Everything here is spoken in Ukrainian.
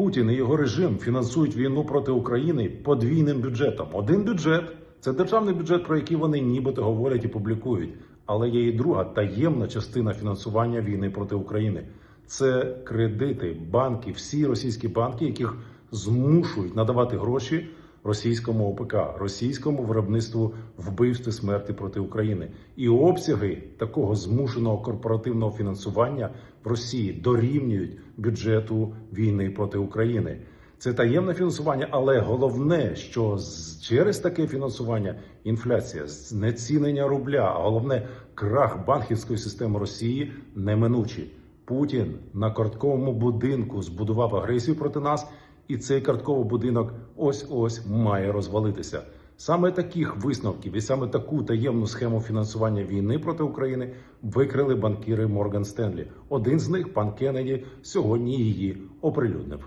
Путін і його режим фінансують війну проти України подвійним бюджетом. Один бюджет це державний бюджет, про який вони нібито говорять і публікують. Але є і друга таємна частина фінансування війни проти України. Це кредити, банки, всі російські банки, яких змушують надавати гроші російському ОПК, російському виробництву вбивств і смерті проти України. І обсяги такого змушеного корпоративного фінансування в Росії дорівнюють бюджету війни проти України. Це таємне фінансування, але головне, що через таке фінансування інфляція, знецінення рубля, а головне крах банківської системи Росії неминучі. Путін на картковому будинку збудував агресію проти нас, і цей картковий будинок ось ось має розвалитися. Саме таких висновків і саме таку таємну схему фінансування війни проти України викрили банкіри Морган Стенлі. Один з них, пан Кеннеді, сьогодні її оприлюднив.